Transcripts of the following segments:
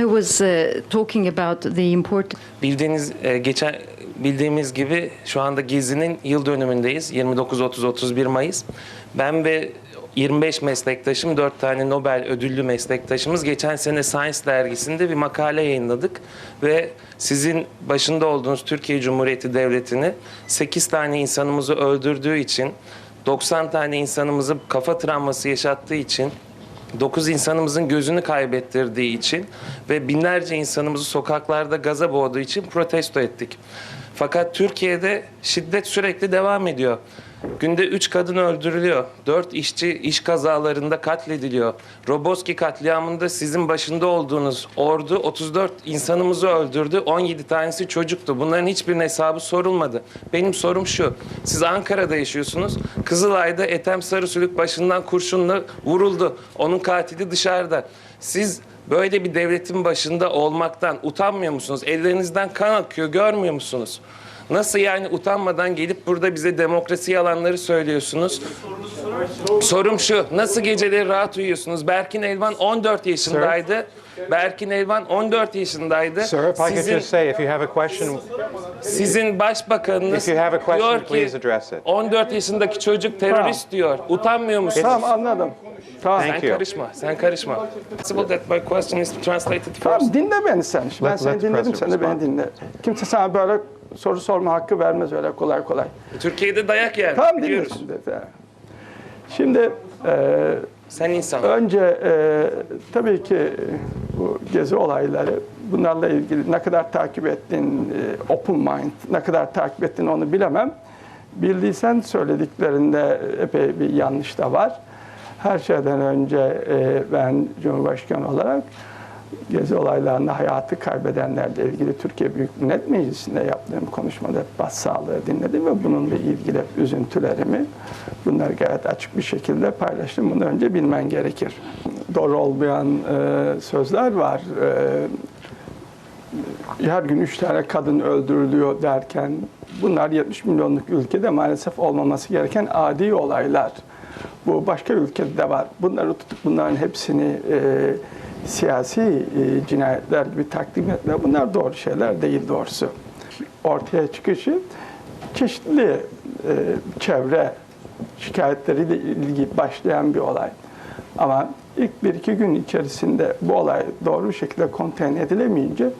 I was uh, talking about the important Bildiğiniz e, geçen bildiğimiz gibi şu anda Gezi'nin yıl dönümündeyiz. 29 30 31 Mayıs. Ben ve 25 meslektaşım, 4 tane Nobel ödüllü meslektaşımız geçen sene Science dergisinde bir makale yayınladık ve sizin başında olduğunuz Türkiye Cumhuriyeti Devleti'ni 8 tane insanımızı öldürdüğü için 90 tane insanımızı kafa travması yaşattığı için 9 insanımızın gözünü kaybettirdiği için ve binlerce insanımızı sokaklarda gaza boğduğu için protesto ettik. Fakat Türkiye'de şiddet sürekli devam ediyor. Günde 3 kadın öldürülüyor. 4 işçi iş kazalarında katlediliyor. Roboski katliamında sizin başında olduğunuz ordu 34 insanımızı öldürdü. 17 tanesi çocuktu. Bunların hiçbirinin hesabı sorulmadı. Benim sorum şu. Siz Ankara'da yaşıyorsunuz. Kızılay'da Ethem Sarısülük başından kurşunla vuruldu. Onun katili dışarıda. Siz böyle bir devletin başında olmaktan utanmıyor musunuz? Ellerinizden kan akıyor görmüyor musunuz? Nasıl yani utanmadan gelip burada bize demokrasi yalanları söylüyorsunuz? Sorum şu, nasıl geceleri rahat uyuyorsunuz? Berkin Elvan 14 yaşındaydı. Berkin Elvan 14 yaşındaydı. Sir, if I could Sizin, just say, if you have a question, sizin başbakanınız If you have a question, diyor ki please address it. 14 yaşındaki çocuk terörist diyor. Utanmıyor musunuz? Tamam anladım. Tamam. Sen Thank you. karışma, sen karışma. Possible that my question is translated first. Tamam dinle beni sen. Ben Let- seni let the dinledim president sen de beni respond. dinle. Kimse sana böyle soru sorma hakkı vermez öyle kolay kolay. Türkiye'de dayak yer. Dinle biliyoruz. şimdi. Şimdi e, Sen insan. önce e, tabii ki bu gezi olayları bunlarla ilgili ne kadar takip ettin, e, open mind, ne kadar takip ettin onu bilemem. Bildiysen söylediklerinde epey bir yanlış da var. Her şeyden önce e, ben Cumhurbaşkanı olarak gezi olaylarında hayatı kaybedenlerle ilgili Türkiye Büyük Millet Meclisi'nde yaptığım konuşmada hep başsağlığı dinledim ve bununla ilgili üzüntülerimi bunları gayet açık bir şekilde paylaştım. Bunu önce bilmen gerekir. Doğru olmayan e, sözler var. E, her gün üç tane kadın öldürülüyor derken bunlar 70 milyonluk ülkede maalesef olmaması gereken adi olaylar. Bu başka ülkede de var. Bunları tutup bunların hepsini e, siyasi e, cinayetler gibi takdim etme bunlar doğru şeyler değil doğrusu. Ortaya çıkışı çeşitli e, çevre şikayetleriyle ilgili başlayan bir olay. Ama ilk bir iki gün içerisinde bu olay doğru bir şekilde konten edilemeyince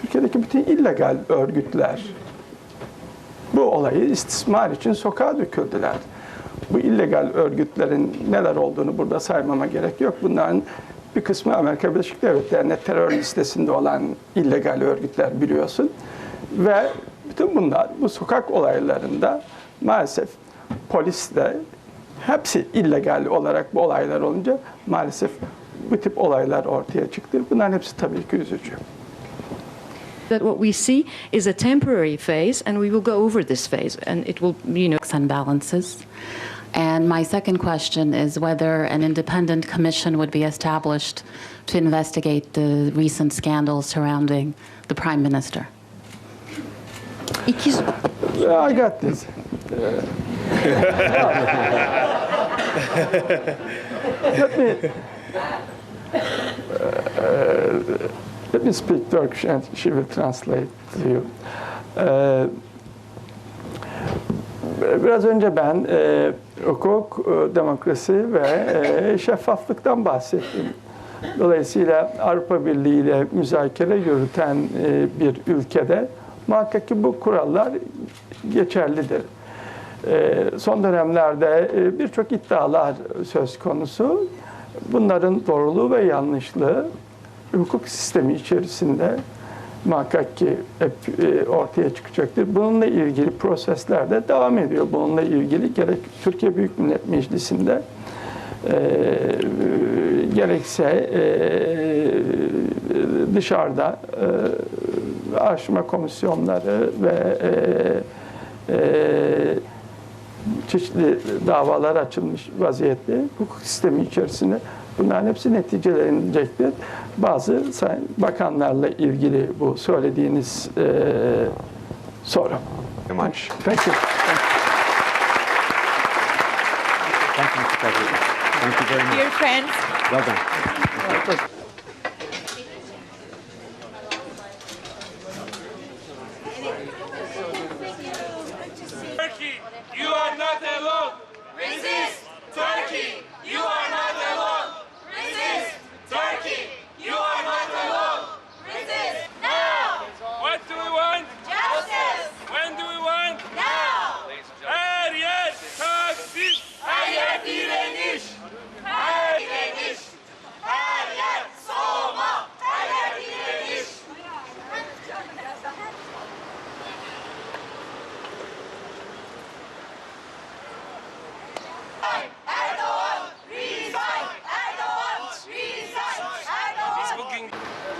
Türkiye'deki bütün illegal örgütler bu olayı istismar için sokağa döküldüler. Bu illegal örgütlerin neler olduğunu burada saymama gerek yok. Bunların bir kısmı Amerika Birleşik Devletleri'nde terör listesinde olan illegal örgütler biliyorsun. Ve bütün bunlar bu sokak olaylarında maalesef polis de hepsi illegal olarak bu olaylar olunca maalesef bu tip olaylar ortaya çıktı. Bunların hepsi tabii ki üzücü. that what we see is a temporary phase and we will go over this phase and it will you know and balances. And my second question is whether an independent commission would be established to investigate the recent scandals surrounding the prime minister. İki, I got this. let me uh, let me speak Turkish and she will translate to you. Uh, Biraz önce ben e, hukuk, e, demokrasi ve e, şeffaflıktan bahsettim. Dolayısıyla Avrupa Birliği ile müzakere yürüten e, bir ülkede muhakkak ki bu kurallar geçerlidir. Son dönemlerde birçok iddialar söz konusu. Bunların doğruluğu ve yanlışlığı hukuk sistemi içerisinde muhakkak ki hep e, ortaya çıkacaktır. Bununla ilgili prosesler de devam ediyor. Bununla ilgili gerek Türkiye Büyük Millet Meclisi'nde e, gerekse e, dışarıda e, komisyonları ve e, e, çeşitli davalar açılmış vaziyette hukuk sistemi içerisinde bunların hepsi neticelenecektir. Bazı sayın bakanlarla ilgili bu söylediğiniz e, soru. very much. Thank you. Thank you, Mr. President. Thank you very much. Dear friends, Well done. Resist Turkey!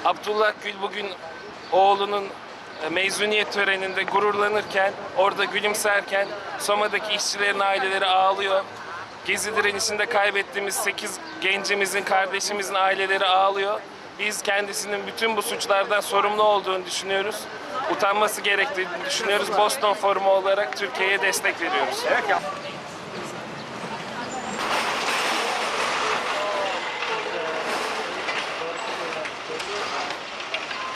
Abdullah Gül bugün oğlunun e, mezuniyet töreninde gururlanırken, orada gülümserken Soma'daki işçilerin aileleri ağlıyor. Gezi direnişinde kaybettiğimiz 8 gencimizin, kardeşimizin aileleri ağlıyor. Biz kendisinin bütün bu suçlardan sorumlu olduğunu düşünüyoruz. Utanması gerektiğini düşünüyoruz. Boston Forumu olarak Türkiye'ye destek veriyoruz.